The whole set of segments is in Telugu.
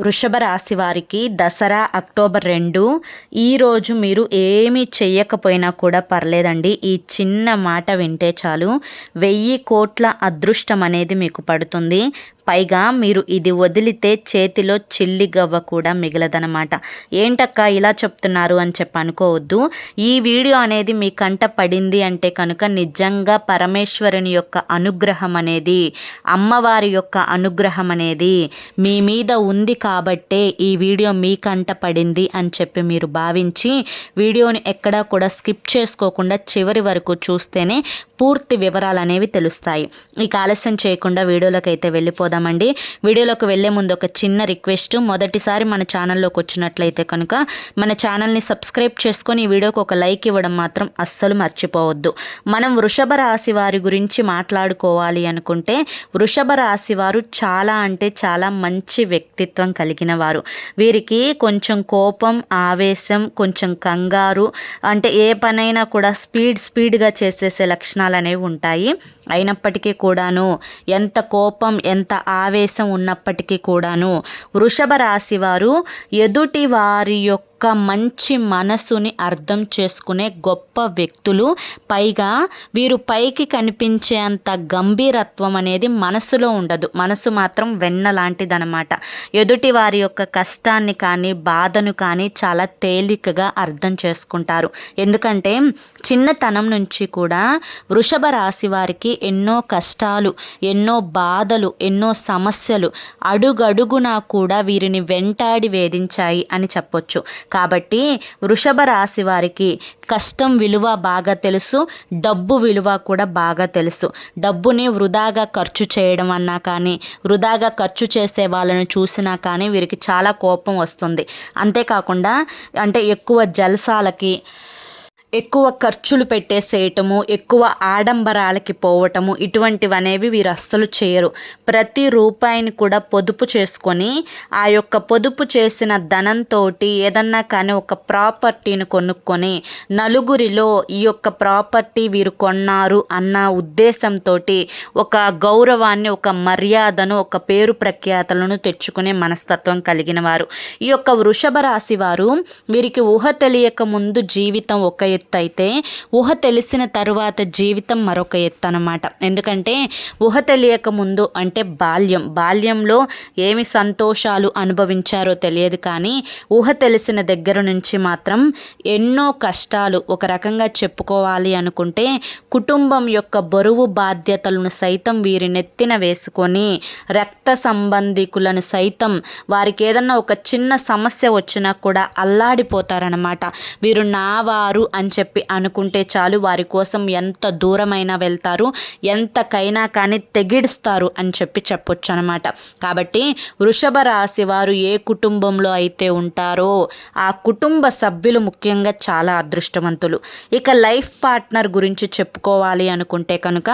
వృషభ రాశి వారికి దసరా అక్టోబర్ రెండు. ఈరోజు మీరు ఏమీ చెయ్యకపోయినా కూడా పర్లేదండి. ఈ చిన్న మాట వింటే చాలు. వెయ్యి కోట్ల అదృష్టం అనేది మీకు పడుతుంది. పైగా మీరు ఇది వదిలితే చేతిలో చిల్లి గవ్వ కూడా మిగలదనమాట ఏంటక్క ఇలా చెప్తున్నారు అని చెప్పి అనుకోవద్దు. ఈ వీడియో అనేది మీ కంట పడింది అంటే కనుక నిజంగా పరమేశ్వరుని యొక్క అనుగ్రహం అనేది అమ్మవారి యొక్క అనుగ్రహం అనేది మీ మీద ఉంది కాబట్టే ఈ వీడియో మీ కంట పడింది అని చెప్పి మీరు భావించి వీడియోని ఎక్కడా కూడా స్కిప్ చేసుకోకుండా చివరి వరకు చూస్తేనే పూర్తి వివరాలు అనేవి తెలుస్తాయి. ఇక ఆలస్యం చేయకుండా వీడియోలోకి అయితే వెళ్ళిపోదామండి వీడియోలోకి వెళ్ళే ముందు ఒక చిన్న రిక్వెస్ట్. మొదటిసారి మన ఛానల్లోకి వచ్చినట్లయితే కనుక మన ఛానల్ని సబ్స్క్రైబ్ చేసుకొని ఈ వీడియోకి ఒక లైక్ ఇవ్వడం మాత్రం అస్సలు మర్చిపోవద్దు. మనం వృషభ రాశి వారి గురించి మాట్లాడుకోవాలి అనుకుంటే వృషభ రాశి వారు చాలా అంటే చాలా మంచి వ్యక్తిత్వం కలిగిన వారు. వీరికి కొంచెం కోపం ఆవేశం కొంచెం కంగారు అంటే ఏ పనైనా కూడా స్పీడ్ స్పీడ్గా చేసేసే లక్షణాలు అనేవి ఉంటాయి. అయినప్పటికీ కూడాను ఎంత కోపం ఎంత ఆవేశం ఉన్నప్పటికీ కూడాను వృషభ రాశి వారు ఎదుటి వారి యొక్క యొక్క మంచి మనసుని అర్థం చేసుకునే గొప్ప వ్యక్తులు. పైగా వీరు పైకి కనిపించే అంత గంభీరత్వం అనేది మనసులో ఉండదు. మనసు మాత్రం వెన్న లాంటిదనమాట ఎదుటి వారి యొక్క కష్టాన్ని కానీ బాధను కానీ చాలా తేలికగా అర్థం చేసుకుంటారు. ఎందుకంటే చిన్నతనం నుంచి కూడా వృషభ రాశి వారికి ఎన్నో కష్టాలు ఎన్నో బాధలు ఎన్నో సమస్యలు అడుగడుగునా కూడా వీరిని వెంటాడి వేధించాయి అని చెప్పొచ్చు. కాబట్టి వృషభ రాశి వారికి కష్టం విలువ బాగా తెలుసు డబ్బు విలువ కూడా బాగా తెలుసు. డబ్బుని వృధాగా ఖర్చు చేయడం అన్నా కానీ వృధాగా ఖర్చు చేసే వాళ్ళని చూసినా కానీ వీరికి చాలా కోపం వస్తుంది. అంతేకాకుండా అంటే ఎక్కువ జల్సాలకి ఎక్కువ ఖర్చులు పెట్టేసేయటము ఎక్కువ ఆడంబరాలకి పోవటము ఇటువంటివి అనేవి వీరు అస్సలు చేయరు. ప్రతి రూపాయిని కూడా పొదుపు చేసుకొని ఆ యొక్క పొదుపు చేసిన ధనంతో ఏదన్నా కానీ ఒక ప్రాపర్టీని కొనుక్కొని నలుగురిలో ఈ యొక్క ప్రాపర్టీ వీరు కొన్నారు అన్న ఉద్దేశంతో ఒక గౌరవాన్ని ఒక మర్యాదను ఒక పేరు ప్రఖ్యాతలను తెచ్చుకునే మనస్తత్వం కలిగిన వారు. ఈ యొక్క వృషభ రాశి వారు వీరికి ఊహ తెలియక ముందు జీవితం ఒక ఎత్తు అయితే ఊహ తెలిసిన తరువాత జీవితం మరొక ఎత్తు అనమాట ఎందుకంటే ఊహ తెలియక ముందు అంటే బాల్యం. బాల్యంలో ఏమి సంతోషాలు అనుభవించారో తెలియదు కానీ ఊహ తెలిసిన దగ్గర నుంచి మాత్రం ఎన్నో కష్టాలు ఒక రకంగా చెప్పుకోవాలి అనుకుంటే కుటుంబం యొక్క బరువు బాధ్యతలను సైతం వీరి నెత్తిన వేసుకొని రక్త సంబంధికులను సైతం వారికి ఏదన్నా ఒక చిన్న సమస్య వచ్చినా కూడా అల్లాడిపోతారనమాట వీరు నావారు అని చెప్పి అనుకుంటే చాలు వారి కోసం ఎంత దూరమైనా వెళ్తారు ఎంతకైనా కానీ తెగిడిస్తారు అని చెప్పి చెప్పొచ్చు అనమాట కాబట్టి వృషభ రాశి వారు ఏ కుటుంబంలో అయితే ఉంటారో ఆ కుటుంబ సభ్యులు ముఖ్యంగా చాలా అదృష్టవంతులు. ఇక లైఫ్ పార్ట్నర్ గురించి చెప్పుకోవాలి అనుకుంటే కనుక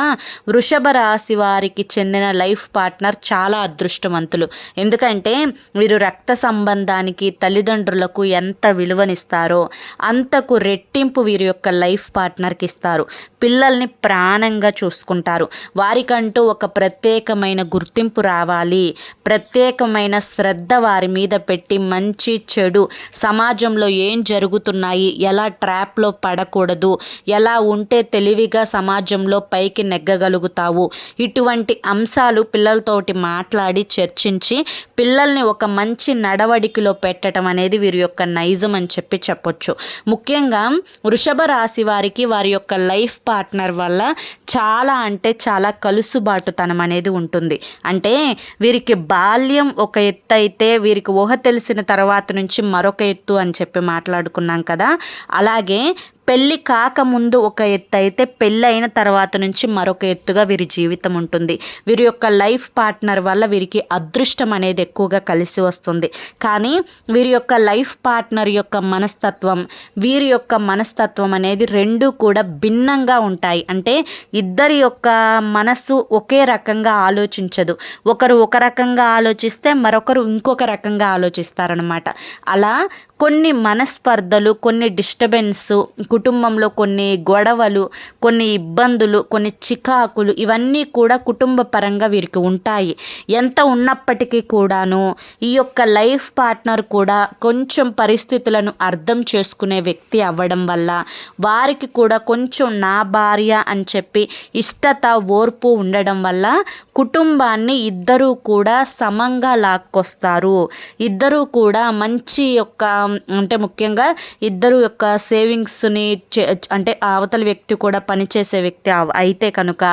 వృషభ రాశి వారికి చెందిన లైఫ్ పార్ట్నర్ చాలా అదృష్టవంతులు. ఎందుకంటే వీరు రక్త సంబంధానికి తల్లిదండ్రులకు ఎంత విలువనిస్తారో అంతకు రెట్టింపు వీరి యొక్క లైఫ్ పార్ట్నర్కి ఇస్తారు. పిల్లల్ని ప్రాణంగా చూసుకుంటారు. వారికంటూ ఒక ప్రత్యేకమైన గుర్తింపు రావాలి. ప్రత్యేకమైన శ్రద్ధ వారి మీద పెట్టి మంచి చెడు సమాజంలో ఏం జరుగుతున్నాయి ఎలా ట్రాప్లో పడకూడదు ఎలా ఉంటే తెలివిగా సమాజంలో పైకి నెగ్గగలుగుతావు ఇటువంటి అంశాలు పిల్లలతోటి మాట్లాడి చర్చించి పిల్లల్ని ఒక మంచి నడవడికిలో పెట్టడం అనేది వీరి యొక్క నైజం అని చెప్పి చెప్పొచ్చు. ముఖ్యంగా వృషభ రాశి వారికి వారి యొక్క లైఫ్ పార్ట్నర్ వల్ల చాలా అంటే చాలా కలుసుబాటుతనం అనేది ఉంటుంది. అంటే వీరికి బాల్యం ఒక ఎత్తు అయితే వీరికి ఊహ తెలిసిన తర్వాత నుంచి మరొక ఎత్తు అని చెప్పి మాట్లాడుకున్నాం కదా. అలాగే పెళ్ళి కాకముందు ఒక ఎత్తు అయితే పెళ్ళి అయిన తర్వాత నుంచి మరొక ఎత్తుగా వీరి జీవితం ఉంటుంది. వీరి యొక్క లైఫ్ పార్ట్నర్ వల్ల వీరికి అదృష్టం అనేది ఎక్కువగా కలిసి వస్తుంది. కానీ వీరి యొక్క లైఫ్ పార్ట్నర్ యొక్క మనస్తత్వం వీరి యొక్క మనస్తత్వం అనేది రెండు కూడా భిన్నంగా ఉంటాయి. అంటే ఇద్దరి యొక్క మనస్సు ఒకే రకంగా ఆలోచించదు. ఒకరు ఒక రకంగా ఆలోచిస్తే మరొకరు ఇంకొక రకంగా ఆలోచిస్తారనమాట అలా కొన్ని మనస్పర్ధలు కొన్ని డిస్టర్బెన్స్ కుటుంబంలో కొన్ని గొడవలు కొన్ని ఇబ్బందులు కొన్ని చికాకులు ఇవన్నీ కూడా కుటుంబ పరంగా వీరికి ఉంటాయి. ఎంత ఉన్నప్పటికీ కూడాను ఈ యొక్క లైఫ్ పార్ట్నర్ కూడా కొంచెం పరిస్థితులను అర్థం చేసుకునే వ్యక్తి అవ్వడం వల్ల వారికి కూడా కొంచెం నా భార్య అని చెప్పి ఇష్టత ఓర్పు ఉండడం వల్ల కుటుంబాన్ని ఇద్దరూ కూడా సమంగా లాక్కొస్తారు. ఇద్దరూ కూడా మంచి యొక్క అంటే ముఖ్యంగా ఇద్దరు యొక్క సేవింగ్స్ని అంటే అవతల వ్యక్తి కూడా పనిచేసే వ్యక్తి అయితే కనుక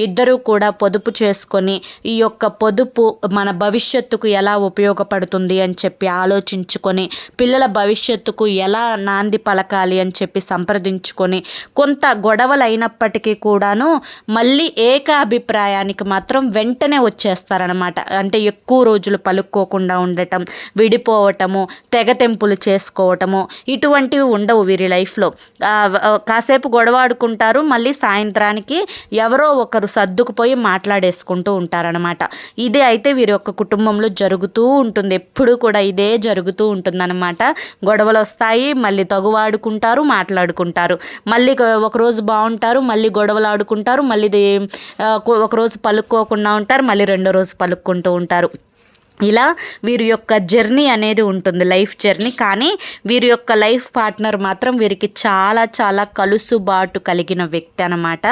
ఇద్దరూ కూడా పొదుపు చేసుకొని ఈ యొక్క పొదుపు మన భవిష్యత్తుకు ఎలా ఉపయోగపడుతుంది అని చెప్పి ఆలోచించుకొని పిల్లల భవిష్యత్తుకు ఎలా నాంది పలకాలి అని చెప్పి సంప్రదించుకొని కొంత గొడవలు అయినప్పటికీ కూడాను మళ్ళీ ఏకాభిప్రాయానికి మాత్రం వెంటనే వచ్చేస్తారనమాట అంటే ఎక్కువ రోజులు పలుక్కోకుండా ఉండటం విడిపోవటము తెగతెంపులు చేసుకోవటము ఇటువంటివి ఉండవు వీరి లైఫ్లో. కాసేపు గొడవాడుకుంటారు మళ్ళీ సాయంత్రానికి ఎవరో ఒకరు సర్దుకుపోయి మాట్లాడేసుకుంటూ ఉంటారనమాట ఇదే అయితే వీరి యొక్క కుటుంబంలో జరుగుతూ ఉంటుంది ఎప్పుడు కూడా ఇదే జరుగుతూ ఉంటుందన్నమాట. గొడవలు వస్తాయి మళ్ళీ తగువాడుకుంటారు మాట్లాడుకుంటారు. మళ్ళీ ఒకరోజు బాగుంటారు మళ్ళీ గొడవలు ఆడుకుంటారు మళ్ళీ ఒకరోజు పలుక్కోకుండా ఉంటారు మళ్ళీ రెండో రోజు పలుక్కుంటూ ఉంటారు. ఇలా వీరి యొక్క జర్నీ అనేది ఉంటుంది లైఫ్ జర్నీ. కానీ వీరి యొక్క లైఫ్ పార్ట్నర్ మాత్రం వీరికి చాలా చాలా కలుసుబాటు కలిగిన వ్యక్తి అనమాట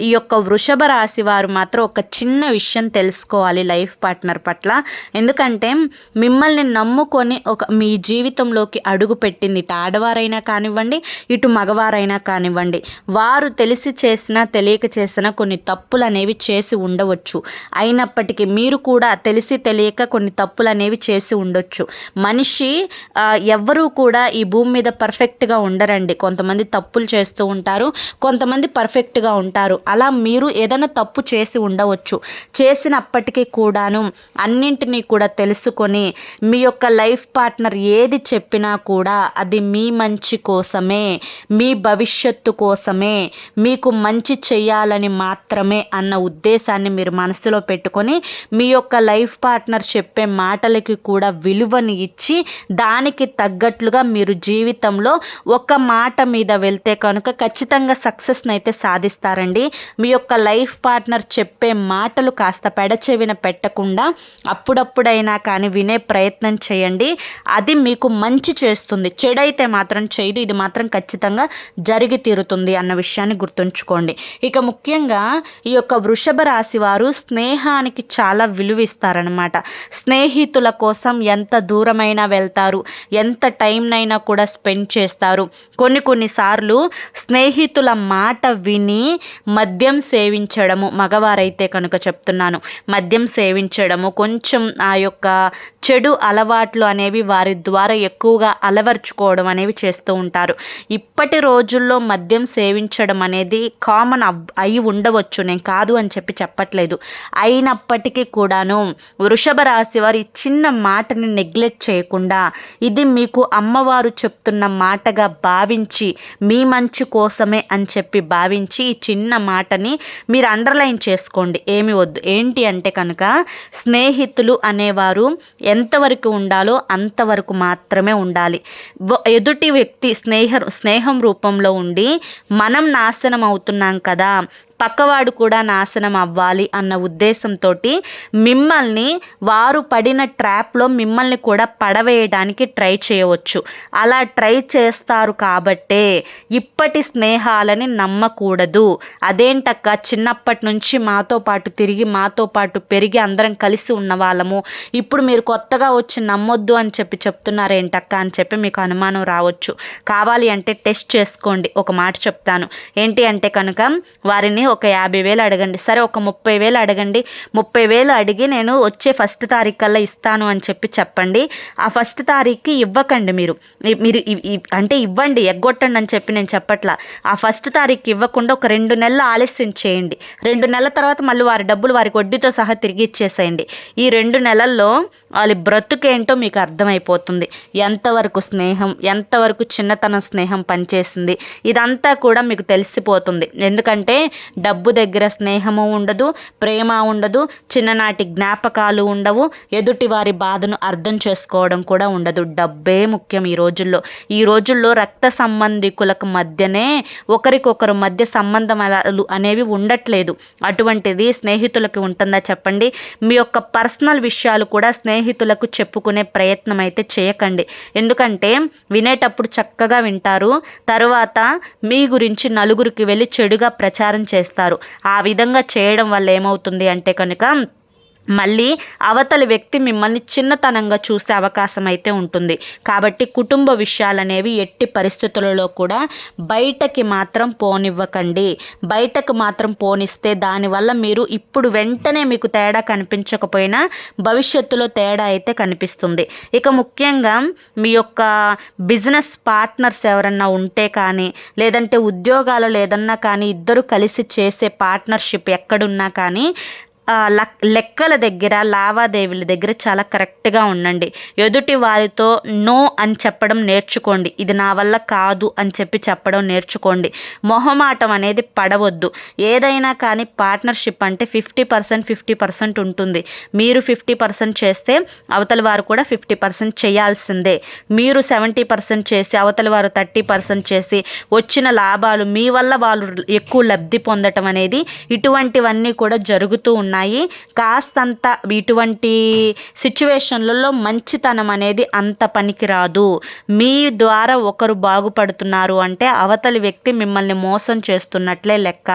ఈ యొక్క వృషభ రాశి వారు మాత్రం ఒక చిన్న విషయం తెలుసుకోవాలి లైఫ్ పార్ట్నర్ పట్ల. ఎందుకంటే మిమ్మల్ని నమ్ముకొని ఒక మీ జీవితంలోకి అడుగు పెట్టింది ఇటు ఆడవారైనా కానివ్వండి ఇటు మగవారైనా కానివ్వండి. వారు తెలిసి చేసినా తెలియక చేసిన కొన్ని తప్పులు అనేవి చేసి ఉండవచ్చు. అయినప్పటికీ మీరు కూడా తెలిసి తెలియక కొన్ని తప్పులు అనేవి చేసి ఉండొచ్చు. మనిషి ఎవ్వరూ కూడా ఈ భూమి మీద పర్ఫెక్ట్గా ఉండరండి. కొంతమంది తప్పులు చేస్తూ ఉంటారు కొంతమంది పర్ఫెక్ట్గా ఉంటారు. అలా మీరు ఏదైనా తప్పు చేసి ఉండవచ్చు. చేసినప్పటికీ కూడాను అన్నింటినీ కూడా తెలుసుకొని మీ యొక్క లైఫ్ పార్ట్నర్ ఏది చెప్పినా కూడా అది మీ మంచి కోసమే మీ భవిష్యత్తు కోసమే మీకు మంచి చేయాలని మాత్రమే అన్న ఉద్దేశాన్ని మీరు మనసులో పెట్టుకొని మీ యొక్క లైఫ్ పార్ట్నర్ చెప్పే మాటలకి కూడా విలువని ఇచ్చి దానికి తగ్గట్లుగా మీరు జీవితంలో ఒక మాట మీద వెళ్తే కనుక ఖచ్చితంగా సక్సెస్ని అయితే సాధిస్తారండి. మీ యొక్క లైఫ్ పార్ట్నర్ చెప్పే మాటలు కాస్త పెడచెవిన పెట్టకుండా అప్పుడప్పుడైనా కానీ వినే ప్రయత్నం చేయండి. అది మీకు మంచి చేస్తుంది. చెడైతే మాత్రం చేయదు ఇది మాత్రం ఖచ్చితంగా జరిగి తీరుతుంది అన్న విషయాన్ని గుర్తుంచుకోండి. ఇక ముఖ్యంగా ఈ యొక్క వృషభ రాశి వారు స్నేహానికి చాలా విలువ ఇస్తారనమాట స్నేహితుల కోసం ఎంత దూరమైనా వెళ్తారు ఎంత టైంనైనా కూడా స్పెండ్ చేస్తారు. కొన్ని కొన్నిసార్లు స్నేహితుల మాట విని మద్యం సేవించడము మగవారైతే కనుక చెప్తున్నాను. మద్యం సేవించడము కొంచెం ఆ యొక్క చెడు అలవాట్లు అనేవి వారి ద్వారా ఎక్కువగా అలవర్చుకోవడం అనేవి చేస్తూ ఉంటారు. ఇప్పటి రోజుల్లో మద్యం సేవించడం అనేది కామన్ అయి ఉండవచ్చు. నేను కాదు అని చెప్పి చెప్పట్లేదు. అయినప్పటికీ కూడాను వృషభ రాశి వారి చిన్న మాటని నెగ్లెక్ట్ చేయకుండా ఇది మీకు అమ్మవారు చెప్తున్న మాటగా భావించి మీ మంచి కోసమే అని చెప్పి భావించి ఈ చిన్న మాటని మీరు అండర్లైన్ చేసుకోండి. ఏమి వద్దు. ఏంటి అంటే కనుక స్నేహితులు అనేవారు ఎంతవరకు ఉండాలో అంతవరకు మాత్రమే ఉండాలి. ఎదుటి వ్యక్తి స్నేహ స్నేహం రూపంలో ఉండి మనం నాశనం అవుతున్నాం కదా పక్కవాడు కూడా నాశనం అవ్వాలి అన్న ఉద్దేశంతో మిమ్మల్ని వారు పడిన ట్రాప్లో మిమ్మల్ని కూడా పడవేయడానికి ట్రై చేయవచ్చు. అలా ట్రై చేస్తారు కాబట్టే ఇప్పటి స్నేహాలని నమ్మకూడదు. అదేంటక్క చిన్నప్పటి నుంచి మాతో పాటు తిరిగి మాతో పాటు పెరిగి అందరం కలిసి ఉన్న వాళ్ళము ఇప్పుడు మీరు కొత్తగా వచ్చి నమ్మొద్దు అని చెప్పి చెప్తున్నారేంటక్క అని చెప్పి మీకు అనుమానం రావచ్చు. కావాలి అంటే టెస్ట్ చేసుకోండి. ఒక మాట చెప్తాను. ఏంటి అంటే కనుక వారిని ఒక యాభై వేలు అడగండి. సరే ఒక ముప్పై వేలు అడగండి. ముప్పై వేలు అడిగి నేను వచ్చే ఫస్ట్ తారీఖు కల్లా ఇస్తాను అని చెప్పి చెప్పండి. ఆ ఫస్ట్ తారీఖుకి ఇవ్వకండి మీరు. మీరు అంటే ఇవ్వండి ఎగ్గొట్టండి అని చెప్పి నేను చెప్పట్లా. ఆ ఫస్ట్ తారీఖు ఇవ్వకుండా ఒక రెండు నెలలు ఆలస్యం చేయండి. రెండు నెలల తర్వాత మళ్ళీ వారి డబ్బులు వారికి వడ్డీతో సహా తిరిగి ఇచ్చేసేయండి. ఈ రెండు నెలల్లో వాళ్ళ బ్రతుకేంటో మీకు అర్థమైపోతుంది. ఎంతవరకు స్నేహం ఎంతవరకు చిన్నతనం స్నేహం పనిచేసింది ఇదంతా కూడా మీకు తెలిసిపోతుంది. ఎందుకంటే డబ్బు దగ్గర స్నేహము ఉండదు ప్రేమ ఉండదు చిన్ననాటి జ్ఞాపకాలు ఉండవు. ఎదుటి వారి బాధను అర్థం చేసుకోవడం కూడా ఉండదు. డబ్బే ముఖ్యం ఈ రోజుల్లో. ఈ రోజుల్లో రక్త సంబంధికులకు మధ్యనే ఒకరికొకరు మధ్య సంబంధాలు అనేవి ఉండట్లేదు. అటువంటిది స్నేహితులకి ఉంటుందా చెప్పండి? మీ యొక్క పర్సనల్ విషయాలు కూడా స్నేహితులకు చెప్పుకునే ప్రయత్నం అయితే చేయకండి. ఎందుకంటే వినేటప్పుడు చక్కగా వింటారు. తరువాత మీ గురించి నలుగురికి వెళ్ళి చెడుగా ప్రచారం చేస్తారు. ఆ విధంగా చేయడం వల్ల ఏమవుతుంది అంటే కనుక మళ్ళీ అవతలి వ్యక్తి మిమ్మల్ని చిన్నతనంగా చూసే అవకాశం అయితే ఉంటుంది. కాబట్టి కుటుంబ విషయాలనేవి ఎట్టి పరిస్థితులలో కూడా బయటకి మాత్రం పోనివ్వకండి. బయటకు మాత్రం పోనిస్తే దానివల్ల మీరు ఇప్పుడు వెంటనే మీకు తేడా కనిపించకపోయినా భవిష్యత్తులో తేడా అయితే కనిపిస్తుంది. ఇక ముఖ్యంగా మీ యొక్క బిజినెస్ పార్ట్నర్స్ ఎవరన్నా ఉంటే కానీ లేదంటే ఉద్యోగాలు లేదన్నా కానీ ఇద్దరు కలిసి చేసే పార్ట్నర్షిప్ ఎక్కడున్నా కానీ లెక్కల దగ్గర లావాదేవీల దగ్గర చాలా కరెక్ట్గా ఉండండి. ఎదుటి వారితో నో అని చెప్పడం నేర్చుకోండి. ఇది నా వల్ల కాదు అని చెప్పి చెప్పడం నేర్చుకోండి. మొహమాటం అనేది పడవద్దు. ఏదైనా కానీ పార్ట్నర్షిప్ అంటే ఫిఫ్టీ పర్సెంట్ ఫిఫ్టీ పర్సెంట్ ఉంటుంది. మీరు ఫిఫ్టీ పర్సెంట్ చేస్తే అవతల వారు కూడా ఫిఫ్టీ పర్సెంట్ చేయాల్సిందే. మీరు సెవెంటీ పర్సెంట్ చేసి అవతల వారు థర్టీ పర్సెంట్ చేసి వచ్చిన లాభాలు మీ వల్ల వాళ్ళు ఎక్కువ లబ్ధి పొందటం అనేది ఇటువంటివన్నీ కూడా జరుగుతూ ఉన్నాయి ఉన్నాయి. కాస్తంత ఇటువంటి సిచ్యువేషన్లలో మంచితనం అనేది అంత పనికిరాదు. మీ ద్వారా ఒకరు బాగుపడుతున్నారు అంటే అవతలి వ్యక్తి మిమ్మల్ని మోసం చేస్తున్నట్లే లెక్క.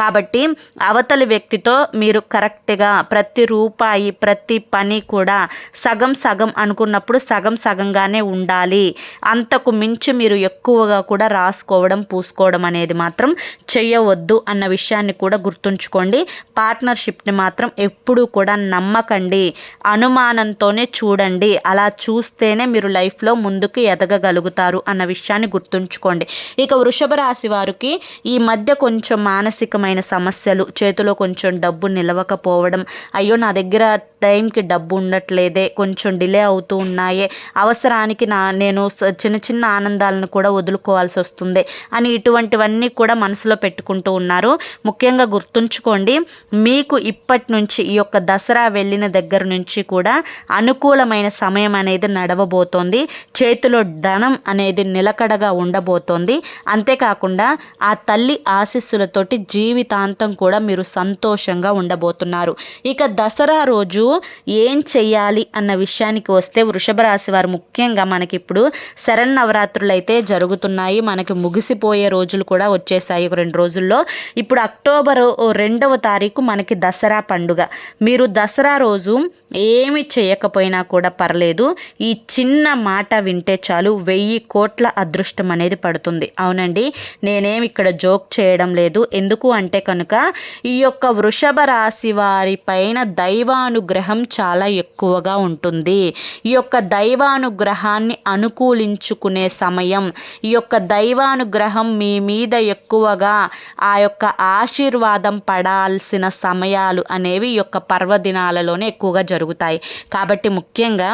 కాబట్టి అవతలి వ్యక్తితో మీరు కరెక్ట్గా ప్రతి రూపాయి ప్రతి పని కూడా సగం సగం అనుకున్నప్పుడు సగం సగంగానే ఉండాలి. అంతకు మించి మీరు ఎక్కువగా కూడా రాసుకోవడం పూసుకోవడం అనేది మాత్రం చేయవద్దు అన్న విషయాన్ని కూడా గుర్తుంచుకోండి. పార్ట్నర్షిప్ని మాత్రం ఎప్పుడూ కూడా నమ్మకండి. అనుమానంతోనే చూడండి. అలా చూస్తేనే మీరు లైఫ్లో ముందుకు ఎదగగలుగుతారు అన్న విషయాన్ని గుర్తుంచుకోండి. ఇక వృషభ రాశి వారికి ఈ మధ్య కొంచెం మానసికమైన సమస్యలు చేతిలో కొంచెం డబ్బు నిలవకపోవడం అయ్యో నా దగ్గర టైంకి డబ్బు ఉండట్లేదే కొంచెం డిలే అవుతూ ఉన్నాయే అవసరానికి నా నేను చిన్న చిన్న ఆనందాలను కూడా వదులుకోవాల్సి వస్తుంది అని ఇటువంటివన్నీ కూడా మనసులో పెట్టుకుంటూ ఉన్నారు. ముఖ్యంగా గుర్తుంచుకోండి మీకు ఇప్పటి నుంచి ఈ యొక్క దసరా వెళ్ళిన దగ్గర నుంచి కూడా అనుకూలమైన సమయం అనేది నడవబోతోంది. చేతిలో ధనం అనేది నిలకడగా ఉండబోతోంది. అంతేకాకుండా ఆ తల్లి ఆశీస్సులతోటి జీవితాంతం కూడా మీరు సంతోషంగా ఉండబోతున్నారు. ఇక దసరా రోజు ఏం చెయ్యాలి అన్న విషయానికి వస్తే వృషభ రాశి వారు ముఖ్యంగా మనకి ఇప్పుడు శరన్నవరాత్రులు అయితే జరుగుతున్నాయి. మనకి ముగిసిపోయే రోజులు కూడా వచ్చేసాయి. రెండు రోజుల్లో ఇప్పుడు అక్టోబర్ రెండవ తారీఖు మనకి దసరా పండుగ. మీరు దసరా రోజు ఏమి చేయకపోయినా కూడా పర్లేదు. ఈ చిన్న మాట వింటే చాలు వెయ్యి కోట్ల అదృష్టం అనేది పడుతుంది. అవునండి నేనేమి ఇక్కడ జోక్ చేయడం లేదు. ఎందుకు అంటే కనుక ఈ యొక్క వృషభ రాశి వారి పైన దైవానుగ్రహం చాలా ఎక్కువగా ఉంటుంది. ఈ యొక్క దైవానుగ్రహాన్ని అనుకూలించుకునే సమయం ఈ యొక్క దైవానుగ్రహం మీ మీద ఎక్కువగా ఆ యొక్క ఆశీర్వాదం పడాల్సిన సమయాలు అనేవి యొక్క పర్వదినాలలోనే ఎక్కువగా జరుగుతాయి. కాబట్టి ముఖ్యంగా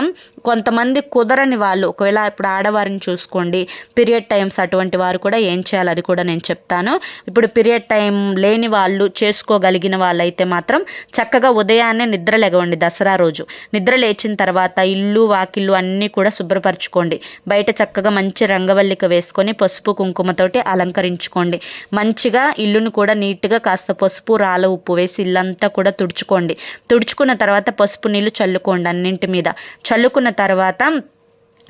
కొంతమంది కుదరని వాళ్ళు ఒకవేళ ఇప్పుడు ఆడవారిని చూసుకోండి పీరియడ్ టైమ్స్ అటువంటి వారు కూడా ఏం చేయాలి అది కూడా నేను చెప్తాను. ఇప్పుడు పీరియడ్ టైం లేని వాళ్ళు చేసుకోగలిగిన వాళ్ళైతే మాత్రం చక్కగా ఉదయాన్నే నిద్ర లేగవండి దసరా రోజు. నిద్ర లేచిన తర్వాత ఇల్లు వాకిళ్ళు అన్నీ కూడా శుభ్రపరచుకోండి. బయట చక్కగా మంచి రంగవల్లిక వేసుకొని పసుపు కుంకుమతోటి అలంకరించుకోండి. మంచిగా ఇల్లును కూడా నీట్గా కాస్త పసుపు రాళ్ళ ఉప్పు వేసి ఇల్లంతా కూడా తుడుచుకోండి. తుడుచుకున్న తర్వాత పసుపు నీళ్ళు చల్లుకోండి అన్నింటి మీద. చల్లుకున్న తర్వాత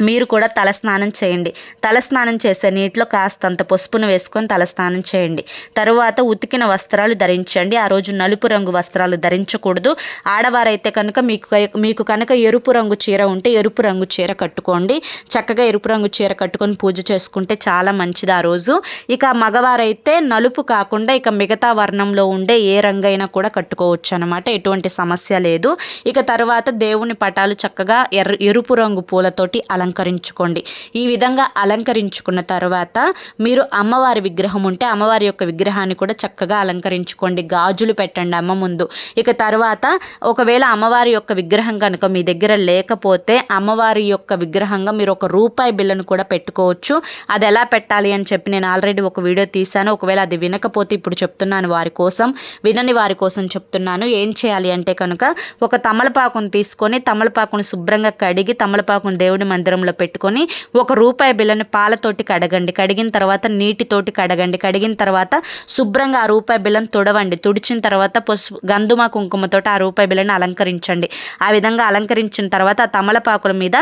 మీరు కూడా తలస్నానం చేయండి. తలస్నానం చేసే నీటిలో కాస్తంత పసుపును వేసుకొని తలస్నానం చేయండి. తరువాత ఉతికిన వస్త్రాలు ధరించండి. ఆ రోజు నలుపు రంగు వస్త్రాలు ధరించకూడదు. ఆడవారైతే కనుక మీకు మీకు కనుక ఎరుపు రంగు చీర ఉంటే ఎరుపు రంగు చీర కట్టుకోండి. చక్కగా ఎరుపు రంగు చీర కట్టుకొని పూజ చేసుకుంటే చాలా మంచిది ఆ రోజు. ఇక మగవారైతే నలుపు కాకుండా ఇక మిగతా వర్ణంలో ఉండే ఏ రంగైనా కూడా కట్టుకోవచ్చు అనమాట ఎటువంటి సమస్య లేదు. ఇక తర్వాత దేవుని పటాలు చక్కగా ఎర్ర ఎరుపు రంగు పూలతోటి అలా అలంకరించుకోండి. ఈ విధంగా అలంకరించుకున్న తర్వాత మీరు అమ్మవారి విగ్రహం ఉంటే అమ్మవారి యొక్క విగ్రహాన్ని కూడా చక్కగా అలంకరించుకోండి. గాజులు పెట్టండి అమ్మ ముందు. ఇక తర్వాత ఒకవేళ అమ్మవారి యొక్క విగ్రహం కనుక మీ దగ్గర లేకపోతే అమ్మవారి యొక్క విగ్రహంగా మీరు ఒక రూపాయి బిల్లను కూడా పెట్టుకోవచ్చు. అది ఎలా పెట్టాలి అని చెప్పి నేను ఆల్రెడీ ఒక వీడియో తీశాను. ఒకవేళ అది వినకపోతే ఇప్పుడు చెప్తున్నాను వారి కోసం వినని వారి కోసం చెప్తున్నాను. ఏం చేయాలి అంటే కనుక ఒక తమలపాకును తీసుకొని తమలపాకును శుభ్రంగా కడిగి తమలపాకును దేవుడి మందిరం పాత్రంలో పెట్టుకొని ఒక రూపాయి బిల్లని పాలతోటి కడగండి. కడిగిన తర్వాత నీటితోటి కడగండి. కడిగిన తర్వాత శుభ్రంగా ఆ రూపాయి బిల్లను తుడవండి. తుడిచిన తర్వాత పసుపు గంధుమ కుంకుమతోటి ఆ రూపాయి బిల్లని అలంకరించండి. ఆ విధంగా అలంకరించిన తర్వాత ఆ తమలపాకుల మీద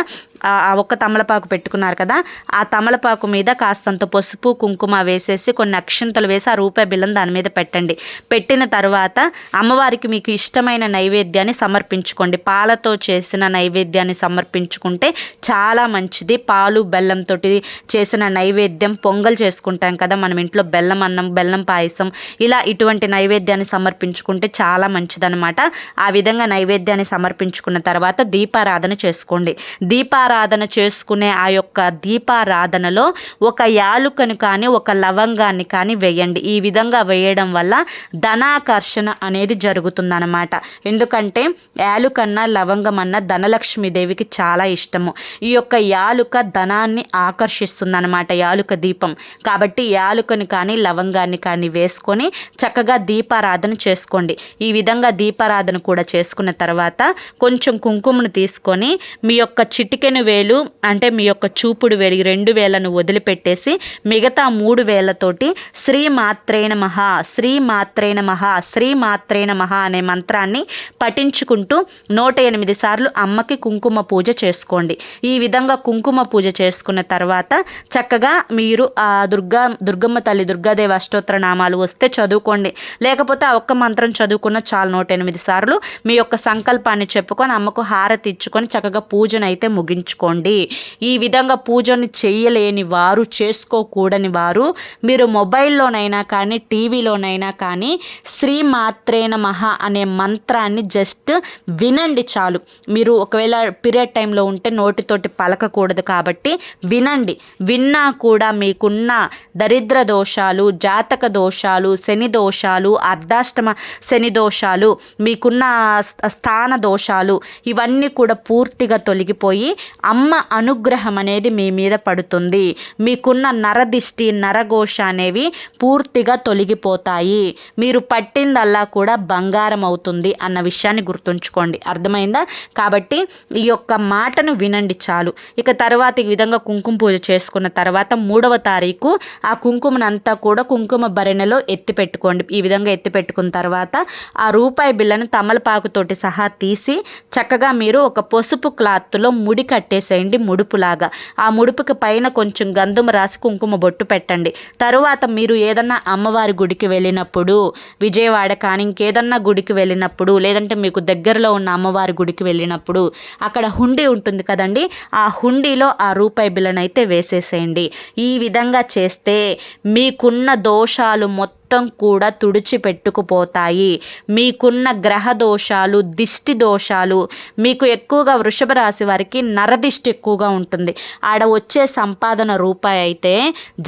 ఆ ఒక్క తమలపాకు పెట్టుకున్నారు కదా ఆ తమలపాకు మీద కాస్తంత పసుపు కుంకుమ వేసేసి కొన్ని అక్షంతలు వేసి ఆ రూపాయి బిల్లం దాని మీద పెట్టండి. పెట్టిన తర్వాత అమ్మవారికి మీకు ఇష్టమైన నైవేద్యాన్ని సమర్పించుకోండి. పాలతో చేసిన నైవేద్యాన్ని సమర్పించుకుంటే చాలా మంచిది. పాలు బెల్లంతో చేసిన నైవేద్యం పొంగల్ చేసుకుంటాం కదా మనం ఇంట్లో బెల్లం అన్నం బెల్లం పాయసం ఇలా ఇటువంటి నైవేద్యాన్ని సమర్పించుకుంటే చాలా మంచిదనమాట ఆ విధంగా నైవేద్యాన్ని సమర్పించుకున్న తర్వాత దీపారాధన చేసుకోండి. దీపారాధన చేసుకునే ఆ యొక్క దీపారాధనలో ఒక యాలుకను కానీ ఒక లవంగాన్ని కానీ వేయండి. ఈ విధంగా వేయడం వల్ల ధనాకర్షణ అనేది జరుగుతుందన్నమాట. ఎందుకంటే యాలుకన్నా లవంగం అన్న ధనలక్ష్మీదేవికి చాలా ఇష్టము. ఈ యొక్క యాలుక ధనాన్ని ఆకర్షిస్తుందన్నమాట యాలుక దీపం. కాబట్టి యాలుకను కానీ లవంగాన్ని కానీ వేసుకొని చక్కగా దీపారాధన చేసుకోండి. ఈ విధంగా దీపారాధన కూడా చేసుకున్న తర్వాత కొంచెం కుంకుమను తీసుకొని మీ యొక్క చిటికెన్ వేలు అంటే మీ యొక్క చూపుడు వేలు రెండు వేలను వదిలిపెట్టేసి మిగతా మూడు వేలతోటి శ్రీ మాత్రేన మహా శ్రీ మాత్రేన మహా శ్రీ మాత్రేన మహా అనే మంత్రాన్ని పఠించుకుంటూ నూట ఎనిమిది సార్లు అమ్మకి కుంకుమ పూజ చేసుకోండి. ఈ విధంగా కుంకుమ పూజ చేసుకున్న తర్వాత చక్కగా మీరు ఆ దుర్గా దుర్గమ్మ తల్లి దుర్గాదేవి అష్టోత్తర నామాలు వస్తే చదువుకోండి. లేకపోతే ఆ ఒక్క మంత్రం చదువుకున్న చాలు నూట ఎనిమిది సార్లు మీ యొక్క సంకల్పాన్ని చెప్పుకొని అమ్మకు హారతి ఇచ్చుకొని చక్కగా పూజను అయితే ముగించుకోండి ఈ విధంగా పూజను చేయలేని వారు చేసుకోకూడని వారు మీరు మొబైల్లోనైనా కానీ టీవీలోనైనా కానీ శ్రీ మాత్రేన మహా అనే మంత్రాన్ని జస్ట్ వినండి చాలు. మీరు ఒకవేళ పీరియడ్ టైంలో ఉంటే నోటితోటి పలకకూడదు కాబట్టి వినండి. విన్నా కూడా మీకున్న దరిద్ర దోషాలు జాతక దోషాలు శని దోషాలు అర్ధాష్టమ శని దోషాలు మీకున్న స్థాన దోషాలు ఇవన్నీ కూడా పూర్తిగా తొలగిపోయి అమ్మ అనుగ్రహం అనేది మీ మీద పడుతుంది. మీకున్న నరదిష్టి నరఘోష అనేవి పూర్తిగా తొలగిపోతాయి. మీరు పట్టిందల్లా కూడా బంగారం అవుతుంది అన్న విషయాన్ని గుర్తుంచుకోండి. అర్థమైందా? కాబట్టి ఈ యొక్క మాటను వినండి చాలు. ఇక తర్వాత ఈ విధంగా కుంకుమ పూజ చేసుకున్న తర్వాత మూడవ తారీఖు ఆ కుంకుమనంతా కూడా కుంకుమ భరణలో ఎత్తి పెట్టుకోండి. ఈ విధంగా ఎత్తి పెట్టుకున్న తర్వాత ఆ రూపాయి బిళ్ళను తమలపాకుతోటి సహా తీసి చక్కగా మీరు ఒక పసుపు క్లాత్లో ముడి కట్టి పెట్టేసేయండి ముడుపులాగా. ఆ ముడుపుకి పైన కొంచెం గంధం రాసి కుంకుమ బొట్టు పెట్టండి. తరువాత మీరు ఏదన్నా అమ్మవారి గుడికి వెళ్ళినప్పుడు విజయవాడ కానీ ఇంకేదన్నా గుడికి వెళ్ళినప్పుడు లేదంటే మీకు దగ్గరలో ఉన్న అమ్మవారి గుడికి వెళ్ళినప్పుడు అక్కడ హుండీ ఉంటుంది కదండి ఆ హుండీలో ఆ రూపాయి బిల్లను అయితే వేసేసేయండి. ఈ విధంగా చేస్తే మీకున్న దోషాలు మొత్తం మొత్తం కూడా తుడిచిపెట్టుకుపోతాయి మీకున్న గ్రహ దోషాలు దిష్టి దోషాలు మీకు ఎక్కువగా వృషభ రాశి వారికి నరదిష్టి ఎక్కువగా ఉంటుంది. ఆడ వచ్చే సంపాదన రూపాయి అయితే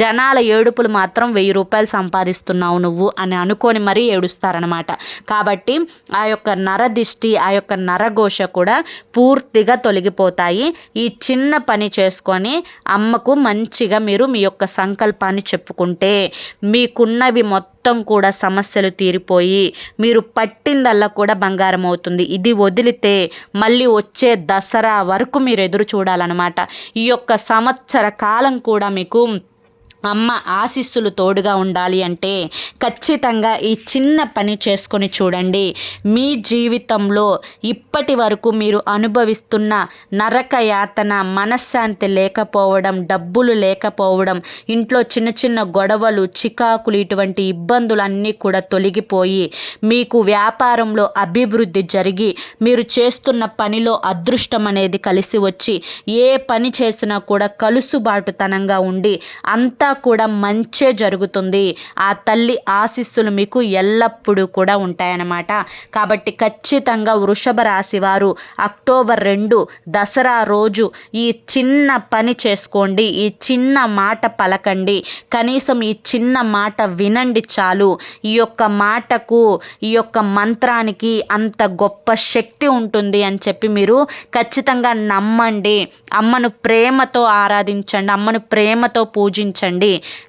జనాల ఏడుపులు మాత్రం వెయ్యి రూపాయలు సంపాదిస్తున్నావు నువ్వు అని అనుకొని మరీ ఏడుస్తారనమాట కాబట్టి ఆ యొక్క నరదిష్టి ఆ యొక్క నరఘోష కూడా పూర్తిగా తొలగిపోతాయి. ఈ చిన్న పని చేసుకొని అమ్మకు మంచిగా మీరు మీ యొక్క సంకల్పాన్ని చెప్పుకుంటే మీకున్నవి మొత్తం మొత్తం కూడా సమస్యలు తీరిపోయి మీరు పట్టిందల్లా కూడా బంగారం అవుతుంది. ఇది వదిలితే మళ్ళీ వచ్చే దసరా వరకు మీరు ఎదురు చూడాలన్నమాట. ఈ యొక్క సంవత్సర కాలం కూడా మీకు అమ్మ ఆశీస్సులు తోడుగా ఉండాలి అంటే ఖచ్చితంగా ఈ చిన్న పని చేసుకొని చూడండి. మీ జీవితంలో ఇప్పటి వరకు మీరు అనుభవిస్తున్న నరక యాతన మనశ్శాంతి లేకపోవడం డబ్బులు లేకపోవడం ఇంట్లో చిన్న చిన్న గొడవలు చికాకులు ఇటువంటి ఇబ్బందులన్నీ కూడా తొలగిపోయి మీకు వ్యాపారంలో అభివృద్ధి జరిగి మీరు చేస్తున్న పనిలో అదృష్టం అనేది కలిసి వచ్చి ఏ పని చేసినా కూడా కలుసుబాటుతనంగా ఉండి అంతా కూడా మంచే జరుగుతుంది. ఆ తల్లి ఆశీస్సులు మీకు ఎల్లప్పుడూ కూడా ఉంటాయన్నమాట. కాబట్టి ఖచ్చితంగా వృషభ రాశి వారు అక్టోబర్ రెండు దసరా రోజు ఈ చిన్న పని చేసుకోండి. ఈ చిన్న మాట పలకండి. కనీసం ఈ చిన్న మాట వినండి చాలు. ఈ యొక్క మాటకు ఈ యొక్క మంత్రానికి అంత గొప్ప శక్తి ఉంటుంది అని చెప్పి మీరు ఖచ్చితంగా నమ్మండి. అమ్మను ప్రేమతో ఆరాధించండి. అమ్మను ప్రేమతో పూజించండి.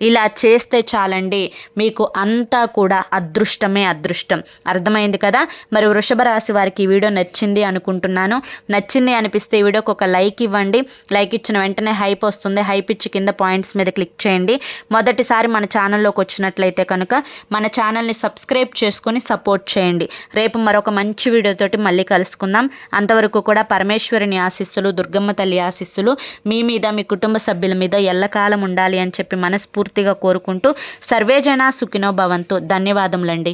ఇలా చేస్తే చాలండి. మీకు అంతా కూడా అదృష్టమే అదృష్టం. అర్థమైంది కదా? మరి వృషభ రాశి వారికి ఈ వీడియో నచ్చింది అనుకుంటున్నాను. నచ్చింది అనిపిస్తే ఈ వీడియోకి ఒక లైక్ ఇవ్వండి. లైక్ ఇచ్చిన వెంటనే హైప్ వస్తుంది. హైప్ ఇచ్చి కింద పాయింట్స్ మీద క్లిక్ చేయండి. మొదటిసారి మన ఛానల్లోకి వచ్చినట్లయితే కనుక మన ఛానల్ని సబ్స్క్రైబ్ చేసుకొని సపోర్ట్ చేయండి. రేపు మరొక మంచి వీడియోతోటి మళ్ళీ కలుసుకుందాం. అంతవరకు కూడా పరమేశ్వరుని ఆశీస్సులు దుర్గమ్మ తల్లి ఆశీస్సులు మీ మీద మీ కుటుంబ సభ్యుల మీద ఎల్లకాలం ఉండాలి అని చెప్పి మనస్ఫూర్తిగా కోరుకుంటూ సర్వేజన సుఖినో భవంతు. ధన్యవాదములండి.